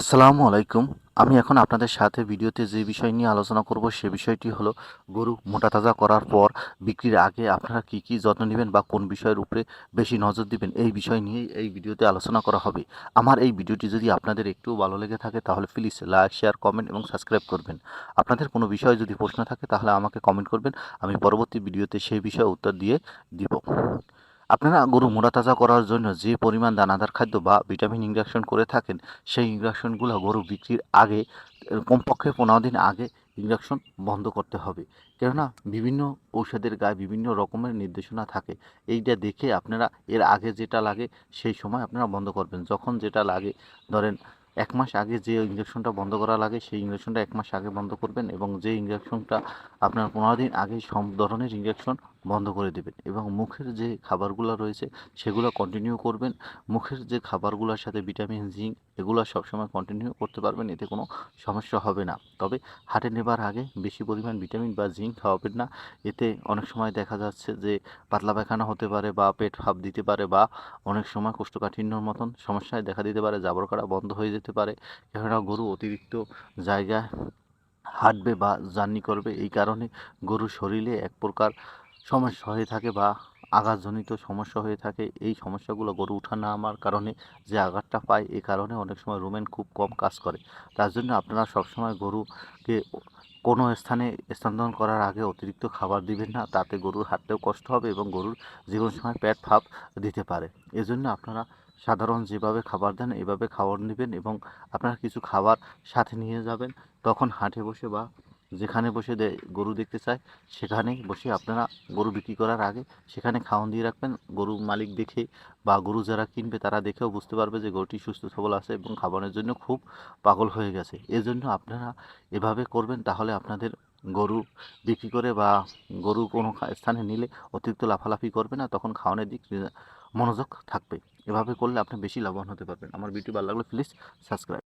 আসসালামু আলাইকুম। আমি এখন আপনাদের সাথে ভিডিওতে যে বিষয় নিয়ে আলোচনা করব, সে বিষয়টি হলো গরু মোটা তাজা করার পর বিক্রির আগে আপনারা কি কি যত্ন নেবেন বা কোন বিষয়ের উপরে বেশি নজর দিবেন, এই বিষয় নিয়েই এই ভিডিওতে আলোচনা করা হবে। আমার এই ভিডিওটি যদি আপনাদের একটু ভালো লেগে থাকে, তাহলে প্লিজ লাইক, শেয়ার, কমেন্ট এবং সাবস্ক্রাইব করবেন। আপনাদের কোনো বিষয়ে যদি প্রশ্ন থাকে, তাহলে আমাকে কমেন্ট করবেন, আমি পরবর্তী ভিডিওতে সেই বিষয়ে উত্তর দিয়ে দিব। আপনারা গরু মোড়া তাজা করার জন্য যে পরিমাণ দানাদার খাদ্য বা ভিটামিন ইঞ্জেকশন করে থাকেন, সেই ইঞ্জেকশনগুলো গরু বিক্রির আগে, কমপক্ষে পনেরো দিন আগে ইঞ্জেকশন বন্ধ করতে হবে। কেননা, বিভিন্ন ঔষধের গায়ে বিভিন্ন রকমের নির্দেশনা থাকে। এইটা দেখে আপনারা এর আগে যেটা লাগে, সেই সময় আপনারা বন্ধ করবেন। যখন যেটা লাগে, ধরেন এক মাস আগে যে ইঞ্জেকশনটা বন্ধ করা লাগে, সেই ইঞ্জেকশনটা এক মাস আগে বন্ধ করবেন এবং যে ইঞ্জেকশনটা আপনার পনেরো দিন আগে সব ধরনের ইঞ্জেকশন বন্ধ করে দেবেন এবং মুখের যে খাবারগুলো রয়েছে, সেগুলো কন্টিনিউ করবেন। মুখের যে খাবারগুলোর সাথে ভিটামিন জিঙ্ক এগুলো সবসময় কন্টিনিউ করতে পারবেন, এতে কোনো সমস্যা হবে না। তবে হাটে নেবার আগে বেশি পরিমাণ ভিটামিন বা জিঙ্ক খাওয়াবেন না। এতে অনেক সময় দেখা যাচ্ছে যে পাতলা পায়খানা হতে পারে বা পেট ফাঁপ দিতে পারে বা অনেক সময় কোষ্ঠকাঠিন্যর মতন সমস্যায় দেখা দিতে পারে জাবর কাটা বন্ধ হয়ে যেতে পারে। কেননা গরু অতিরিক্ত জায়গায় হাঁটবে বা জার্নি করবে, এই কারণে গরুর শরীরে এক প্রকার সমস্যা হয়ে থাকে বা আঘাতজনিত সমস্যা হয়ে থাকে। এই সমস্যাগুলো গরু উঠা না নামার কারণে যে আঘাতটা পায় এই কারণে অনেক সময় রুমেন খুব কম কাজ করে। তার জন্য আপনারা সবসময় গরুকে কোনো স্থানে স্থানান্তর করার আগে অতিরিক্ত খাবার দিবেন না। তাতে গরুর হাঁটতেও কষ্ট হবে এবং গরুর কোনো সময় পেট ফাঁপ দিতে পারে। এজন্য আপনারা সাধারণ যেভাবে খাবার দেন, এভাবে খাবার নেবেন এবং আপনারা কিছু খাবার সাথে নিয়ে যাবেন। তখন হাটে বসে বা যেখানে বসে গরু দেখতে চায় সেখানে বসে আপনারা গরু বিক্রি করার আগে সেখানে খাওয়ান দিয়ে রাখবেন। গরু মালিক দেখে বা গরু যারা কিনবে তারা দেখেও বুঝতে পারবে যে গরুটি সুস্থ সবল আছে এবং খাবারের জন্য খুব পাগল হয়ে গেছে। এজন্য আপনারা এভাবে করবেন, তাহলে আপনাদের গরু বিক্রি করে বা গরু কোনো স্থানে নিলে অতিরিক্ত লাফালাফি করবে না, তখন খাওয়ানোর দিক মনোযোগ থাকবে। এভাবে করলে আপনি বেশি লাভবান হতে পারবেন। আমার ভিডিও ভালো লাগলে প্লিজ সাবস্ক্রাইব